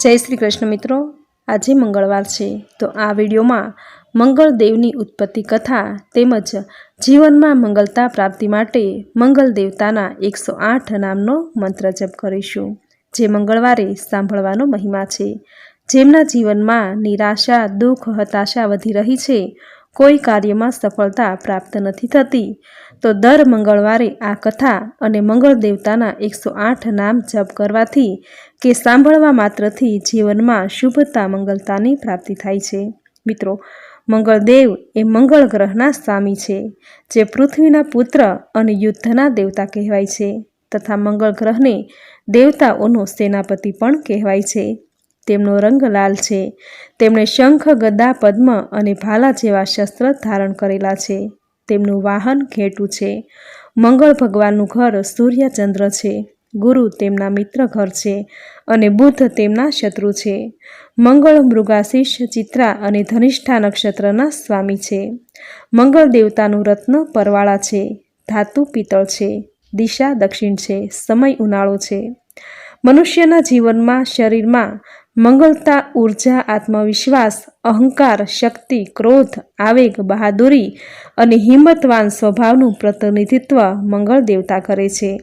જય શ્રી કૃષ્ણ મિત્રો, આજે મંગળવાર છે, તો આ વિડીયોમાં મંગળદેવની ઉત્પત્તિ કથા તેમજ જીવનમાં મંગલતા પ્રાપ્તિ માટે મંગલ દેવતાના એકસો આઠ નામનો મંત્ર જપ કરીશું, જે મંગળવારે સાંભળવાનો મહિમા છે. જેમના જીવનમાં નિરાશા, દુઃખ, હતાશા વધી રહી છે કોઈ કાર્યમાં સફળતા પ્રાપ્ત નથી થતી, તો દર મંગળવારે આ કથા અને મંગળ દેવતાના એકસો આઠ નામ જપ કરવાથી કે સાંભળવા માત્રથી જીવનમાં શુભતા, મંગલતાની પ્રાપ્તિ થાય છે. મિત્રો, મંગળદેવ એ મંગળ ગ્રહના સ્વામી છે, જે પૃથ્વીના પુત્ર અને યુદ્ધના દેવતા કહેવાય છે, તથા મંગળ ગ્રહને દેવતાઓનો સેનાપતિ પણ કહેવાય છે. તેમનો રંગ લાલ છે. તેમણે શંખ, ગદા, પદ્મ અને ભાલા જેવા શસ્ત્ર ધારણ કરેલા છે. તેમનું વાહન ઘેટું છે. મંગળ ભગવાનનું ઘર સૂર્યચંદ્ર છે. ગુરુ તેમના મિત્ર ઘર છે અને બુદ્ધ તેમના શત્રુ છે. મંગળ મૃગાશીષ, ચિત્રા અને ધનિષ્ઠા નક્ષત્રના સ્વામી છે. મંગળ દેવતાનું રત્ન પરવાળા છે. ધાતુ પિત્તળ છે. દિશા દક્ષિણ છે. સમય ઉનાળો છે. મનુષ્યના જીવનમાં, શરીરમાં મંગલતા ઊર્જા, આત્મવિશ્વાસ, અહંકાર, શક્તિ, ક્રોધ, આવેગ, બહાદુરી અને હિંમતવાન સ્વભાવનું પ્રતિનિધિત્વ મંગળ દેવતા કરે છે.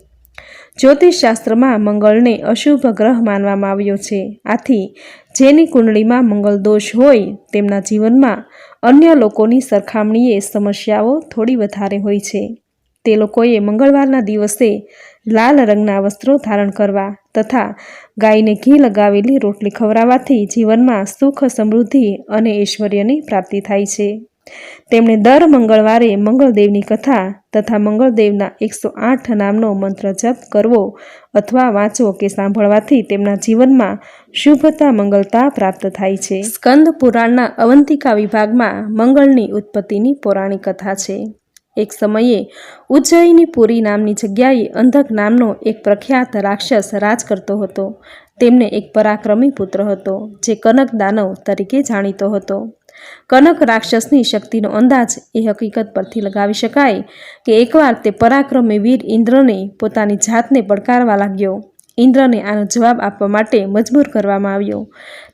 જ્યોતિષશાસ્ત્રમાં મંગળને અશુભ ગ્રહ માનવામાં આવ્યો છે. આથી, જેની કુંડળીમાં મંગળ દોષ હોય, તેમના જીવનમાં અન્ય લોકોની સરખામણીએ સમસ્યાઓ થોડી વધારે હોય છે. તે લોકોએ મંગળવારના દિવસે લાલ રંગના વસ્ત્રો ધારણ કરવા તથા ગાયને ઘી લગાવેલી રોટલી ખવડાવવાથી જીવનમાં સુખ, સમૃદ્ધિ અને ઐશ્વર્યની પ્રાપ્તિ થાય છે. તેમણે દર મંગળવારે મંગળદેવની કથા તથા મંગળદેવના એકસો આઠ નામનો મંત્ર જપ કરવો અથવા વાંચવો કે સાંભળવાથી તેમના જીવનમાં શુભતા મંગલતા પ્રાપ્ત થાય છે. સ્કંદ પુરાણના અવંતિકા વિભાગમાં મંગળની ઉત્પત્તિની પૌરાણિક કથા છે. એક સમયે ઉજ્જૈની પુરી નામની જગ્યાએ અંધક નામનો એક પ્રખ્યાત રાક્ષસ રાજ કરતો હતો. તેમને એક પરાક્રમી પુત્ર હતો, જે કનક દાનવ તરીકે જાણીતો હતો. કનક રાક્ષસની શક્તિનો અંદાજ એ હકીકત પરથી લગાવી શકાય કે એકવાર તે પરાક્રમી વીર ઇન્દ્રને પોતાની જાતને પડકારવા લાગ્યો. ઇન્દ્રને આનો જવાબ આપવા માટે મજબૂર કરવામાં આવ્યો.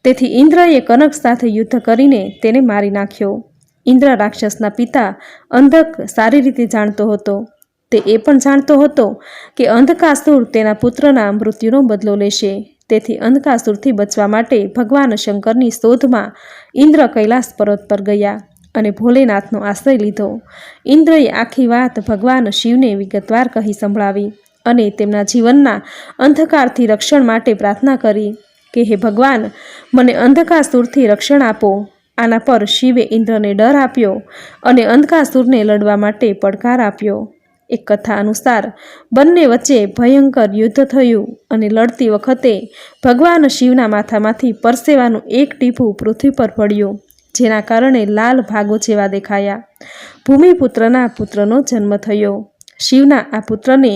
તેથી ઇન્દ્રએ કનક સાથે યુદ્ધ કરીને તેને મારી નાખ્યો. ઇન્દ્ર રાક્ષસના પિતા અંધક સારી રીતે જાણતો હતો. તે એ પણ જાણતો હતો કે અંધકાસુર તેના પુત્રના મૃત્યુનો બદલો લેશે. તેથી અંધકાસુરથી બચવા માટે ભગવાન શંકરની શોધમાં ઇન્દ્ર કૈલાસ પર્વત પર ગયા અને ભોલેનાથનો આશ્રય લીધો. ઇન્દ્રએ આખી વાત ભગવાન શિવને વિગતવાર કહી સંભળાવી અને તેમના જીવનના અંધકારથી રક્ષણ માટે પ્રાર્થના કરી કે, હે ભગવાન, મને અંધકાસુરથી રક્ષણ આપો. આના પર શિવે ઇન્દ્રને ડર આપ્યો અને અંધકાસુરને લડવા માટે પડકાર આપ્યો. એક કથા અનુસાર, બંને વચ્ચે ભયંકર યુદ્ધ થયું અને લડતી વખતે ભગવાન શિવના માથામાંથી પરસેવાનું એક ટીપું પૃથ્વી પર પડ્યું, જેના કારણે લાલ ભાગો જેવા દેખાયા. ભૂમિપુત્રના પુત્રનો જન્મ થયો. શિવના આ પુત્રને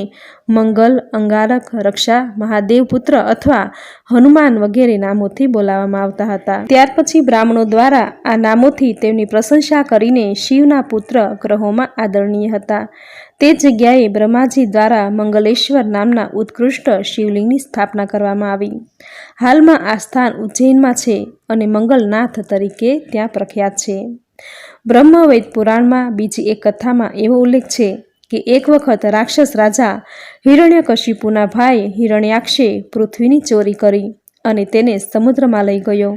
મંગલ, અંગારક, રક્ષા, મહાદેવ પુત્ર અથવા હનુમાન વગેરે નામોથી બોલાવવામાં આવતા હતા. ત્યાર પછી બ્રાહ્મણો દ્વારા આ નામોથી તેમની પ્રશંસા કરીને શિવના પુત્ર ગ્રહોમાં આદરણીય હતા. તે જગ્યાએ બ્રહ્માજી દ્વારા મંગલેશ્વર નામના ઉત્કૃષ્ટ શિવલિંગની સ્થાપના કરવામાં આવી. હાલમાં આ સ્થાન ઉજ્જૈનમાં છે અને મંગલનાથ તરીકે ત્યાં પ્રખ્યાત છે. બ્રહ્મવૈદ પુરાણમાં બીજી એક કથામાં એવો ઉલ્લેખ છે કે એક વખત રાક્ષસ રાજા હિરણ્યકશિપુના ભાઈ હિરણ્યાક્ષે પૃથ્વીની ચોરી કરી અને તેને સમુદ્રમાં લઈ ગયો.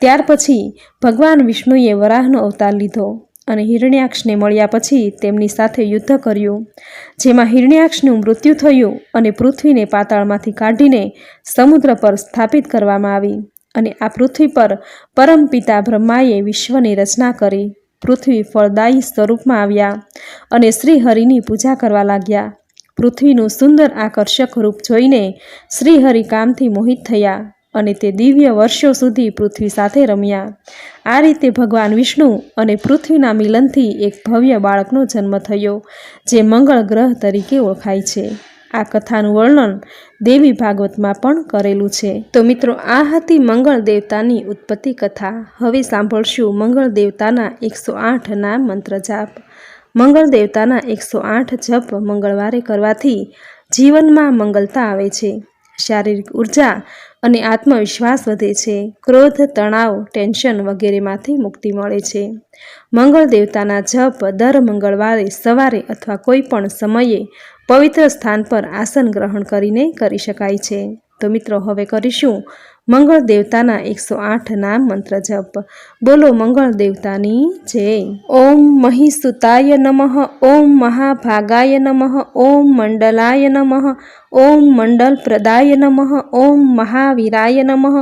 ત્યાર પછી ભગવાન વિષ્ણુએ વરાહનો અવતાર લીધો અને હિરણ્યાક્ષને મળ્યા પછી તેમની સાથે યુદ્ધ કર્યું, જેમાં હિરણ્યાક્ષનું મૃત્યુ થયું અને પૃથ્વીને પાતાળમાંથી કાઢીને સમુદ્ર પર સ્થાપિત કરવામાં આવી અને આ પૃથ્વી પર પરમપિતા બ્રહ્માએ વિશ્વની રચના કરી. પૃથ્વી ફળદાયી સ્વરૂપમાં આવ્યા અને શ્રીહરિની પૂજા કરવા લાગ્યા. પૃથ્વીનું સુંદર આકર્ષક રૂપ જોઈને શ્રીહરિ કામથી મોહિત થયા અને તે દિવ્ય વર્ષો સુધી પૃથ્વી સાથે રમ્યા. આ રીતે ભગવાન વિષ્ણુ અને પૃથ્વીના મિલનથી એક ભવ્ય બાળકનો જન્મ થયો, જે મંગળ ગ્રહ તરીકે ઓળખાય છે. આ કથાનું વર્ણન દેવી ભાગવતમાં પણ કરેલું છે. તો મિત્રો, આ હતી મંગળ દેવતાની ઉત્પત્તિ કથા. હવે સાંભળશું મંગળ દેવતાના એકસો આઠ ના મંત્ર જાપ મંગળ દેવતાના એકસો આઠ જપ મંગળવારે કરવાથી જીવનમાં મંગલતા આવે છે. શારીરિક ઊર્જા અને આત્મવિશ્વાસ વધે છે. ક્રોધ, તણાવ, ટેન્શન વગેરેમાંથી મુક્તિ મળે છે. મંગળ દેવતાના જપ દર મંગળવારે સવારે અથવા કોઈ પણ સમયે પવિત્ર સ્થાન પર આસન ગ્રહણ કરીને કરી શકાય છે. તો મિત્રો, હવે કરીશું મંગળ દેવતાના એકસો આઠ નામ મંત્ર જપ બોલો મંગળ દેવતાની જય ઓમ મહિસુતાય નમઃ ઓમ મહાભાગાય નમઃ ઓમ મંડલાય નમઃ ઓમ મંડલ પ્રદાય નમઃ ઓમ મહાવીરાય નમઃ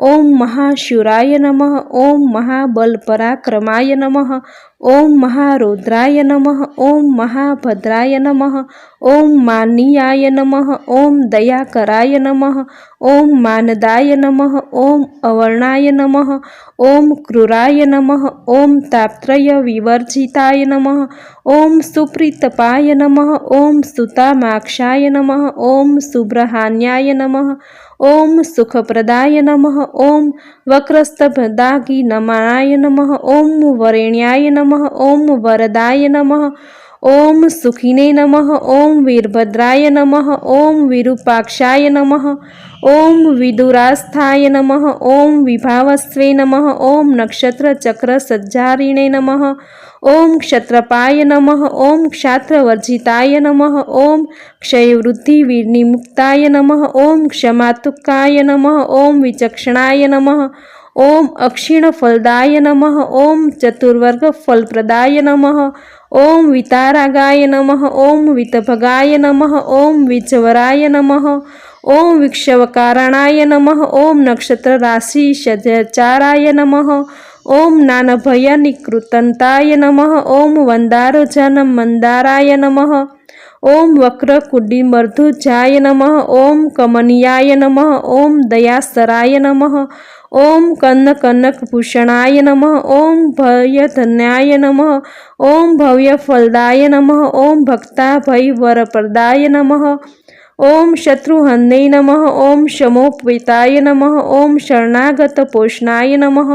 ઓમ મહાશુરાય નમઃ ઓમ મહાબલ પરાક્રમાય નમઃ ઓમ મહારુદ્રાય નમઃ ઓમ મહાભદ્રાય નમઃ ઓમ માનિયાય નમઃ ઓમ દયાકરાય નમઃ ઓમ માનદાય નમઃ ઓમ અવર્ણાય નમઃ ઓમ ક્રૂરાય નમઃ ઓમ તાપત્રય વિવર્જિતાય નમઃ ઓમ સુપ્રીતપાય નમઃ ઓમ સુતામાક્ષાય નમઃ ઓમ સુબ્રહાન્યાય નમઃ ઓમ સુખપ્રદાય નમઃ ઓમ વક્રસ્તભદાગી નમાય નમઃ ઓમ વરેણ્યાય નમઃ ઓમ વરદાય નમઃ ઓમ સુખિને નમઃ ઓમ વીરભદ્રાય નમઃ ઓમ વિરૂપાક્ષાય નમઃ ઓમ વિદુરાસ્થાય નમઃ ઓમ વિભાવસ્વે નમઃ ઓમ નક્ષત્ર ચક્ર સજ્જારિણે નમઃ ઓમ ક્ષત્રપાય નમઃ ઓમ ક્ષાત્રવર્જિતાય નમઃ ઓમ ક્ષયવૃદ્ધિ વિનિમુક્તાય નમઃ ઓમ ક્ષમાતુકાય નમઃ ઓમ વિચક્ષણાય નમઃ ઓમ અક્ષીણફલદાય નમઃ ઓમ ચતુર્વર્ગ ફલપ્રદાય નમઃ ઓમ વિતારાગાય નમઃ ઓમ વિતભગાય નમઃ ઓમ વિજવરાય નમઃ ઓમ વિક્ષવકારણાય નમઃ ઓમ નક્ષત્ર રાશિ સજાચારાય નમઃ ઓમ નાનભયનિકૃતંતાય નમઃ ઓમ વંદારજન મંદારાય નમઃ ઓમ વક્રકુડિમર્ધુજાય નમઃ, ઓમ કમનિયાય નમઃ, ઓમ દયાસરાય નમઃ, ઓમ કન્ન કનકભૂષણાય નમઃ, ઓમ ભયધન્યાય નમઃ, ઓમ ભવ્યફલદાય નમઃ, ઓમ વરપ્રદાય નમઃ ઓમ શત્રુહન્ને નમઃ ઓમ શમોપિતાય નમઃ ઓમ શરણાગત પોષણાય નમઃ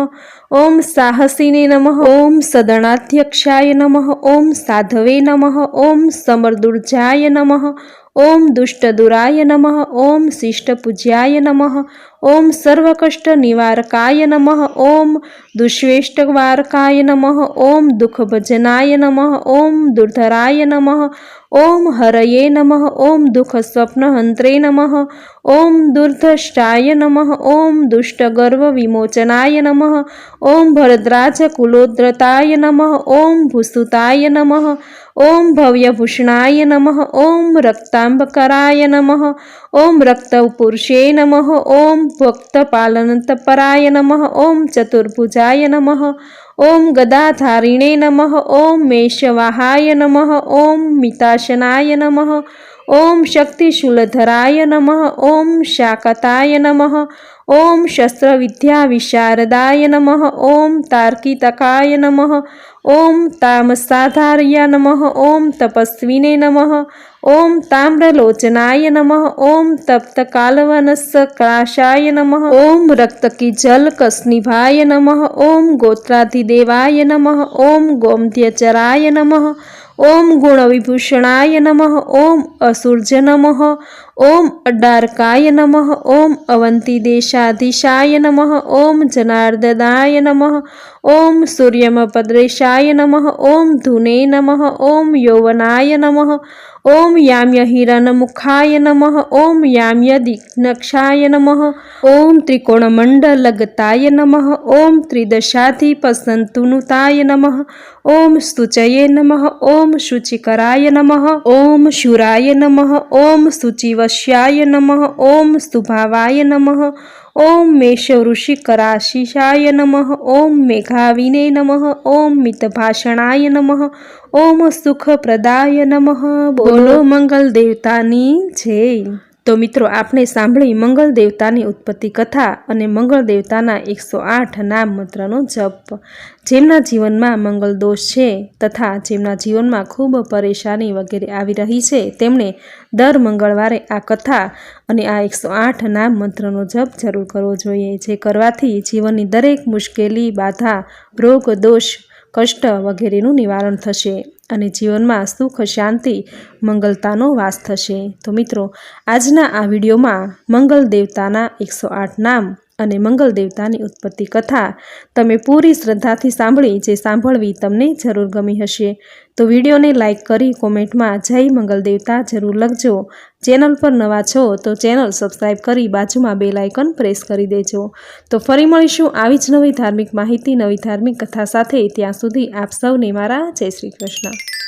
ઓમ સાહસિને નમઃ ઓમ સદણાધ્યક્ષાય નમઃ ઓમ સાધવે નમઃ ઓમ સમરદુર્જાય નમઃ ઓમ દુષ્ટદુરાય નમઃ ઓમ શિષ્ટપૂજ્યાય નમઃ ઓમ સર્વકષ્ટ નિવારકાય નમઃ ઓમ દુષ્વેષ્ટવારકાય નમઃ ઓમ દુઃખભજનાય નમઃ ઓમ દુર્ધરાય નમઃ ઓમ હરયે નમઃ ઓમ દુઃખ સ્વપ્નહંત્રે નમઃ ઓમ દુર્ધષ્ટાય નમઃ ઓમ દુષ્ટગર્વ વિમોચનાય નમઃ ઓમ ભરદ્રાજ કુલોદ્રતાય નમઃ ઓમ ભૂસુતાય નમઃ ઓમ ભવ્યભૂષણાય નમઃ ઓમ રક્તાંબકરાય નમઃ ઓમ રક્તપુરુષે નમઃ ઓમ ભક્તપાલનતપરાય નમઃ ઓમ ચતુર્ભુજાય નમઃ ઓમ ગદાધારિણે નમઃ ઓમ મેષવાહાય નમઃ ઓમ મિતાશનાય નમઃ ઓમ શક્તિશૂલધરાય નમઃ ઓમ શાકતાય નમઃ ઓમ શસ્ત્રવિદ્યા વિશારદાય નમઃ ઓમ તાર્કિતકાય નમઃ ઓમ તામસાધાર્ય નમઃ ઓમ તપસ્વિને નમઃ ઓમ તામ્રલોચનાય નમઃ ઓમ તપ્તકાલવનસ્કરાશાય નમઃ ઓમ રક્તકિજલકસ્નિભાય નમઃ ઓમ ગોત્રાધિદેવાય નમઃ ઓમ ગોમધ્યચરાય નમઃ ઓમ ગુણવિભૂષણાય નમઃ ઓમ અસુર્જ નમઃ ઓમ અડારકાય નમઃ ઓમ અવંતિદેશાધીશાય નમઃ ઓમ જનાર્દનાય નમઃ ઓમ સૂર્યમપદ્રેશાય નમઃ ઓમ ધૂને નમઃ ઓમ યૌવનાય નમઃ ઓમ યામ્ય હિરણમુખાય નમઃ ઓમ યામ્ય દિગ્નક્ષાય નમઃ ઓમ ત્રિકોણમંડલગતાય નમઃ ઓમ ત્રિદશાધિપસંતુનુતાય નમઃ ઓમ સ્તુચયે નમઃ ઓમ શુચિકરાય નમઃ ઓમ શુરાય નમઃ ઓમ શુચિવશ્યાય નમઃ ઓમ સ્તુભાવાય નમઃ ઓમ મેષવૃષિકરાશિષાય નમઃ ઓમ મેઘાવિને નમઃ ઓમ મિતભાષણાય નમઃ ઓમ સુખપ્રદાય નમઃ બોલો મંગલ દેવતાની જય તો મિત્રો, આપણે સાંભળી મંગળ દેવતાની ઉત્પત્તિ કથા અને મંગળ દેવતાના એકસો આઠ નામ મંત્રનો જપ. જેમના જીવનમાં મંગળ દોષ છે તથા જેમના જીવનમાં ખૂબ પરેશાની વગેરે આવી રહી છે, તેમણે દર મંગળવારે આ કથા અને આ એકસો આઠ નામ મંત્રનો જપ જરૂર કરવો જોઈએ, જે કરવાથી જીવનની દરેક મુશ્કેલી, બાધા, રોગ, દોષ કષ્ટ વગેરેનું નિવારણ થશે અને જીવનમાં સુખ, શાંતિ, મંગલતાનો વાસ થશે. તો મિત્રો, આજના આ વિડીયોમાં મંગલ દેવતાના એકસો આઠ નામ અને મંગલ દેવતાની ઉત્પત્તિ કથા તમે પૂરી શ્રદ્ધાથી સાંભળી જે સાંભળવી તમને જરૂર ગમી હશે. તો વિડીયોને લાઇક કરી કોમેન્ટમાં જય મંગલ દેવતા જરૂર લખજો. ચેનલ પર નવા છો તો ચેનલ સબસ્ક્રાઈબ કરી બાજુમાં બે લાઇકન પ્રેસ કરી દેજો. તો ફરી મળીશું આવી જ નવી ધાર્મિક માહિતી, નવી ધાર્મિક કથા સાથે ત્યાં સુધી આપ સૌને મારા જય શ્રી કૃષ્ણ.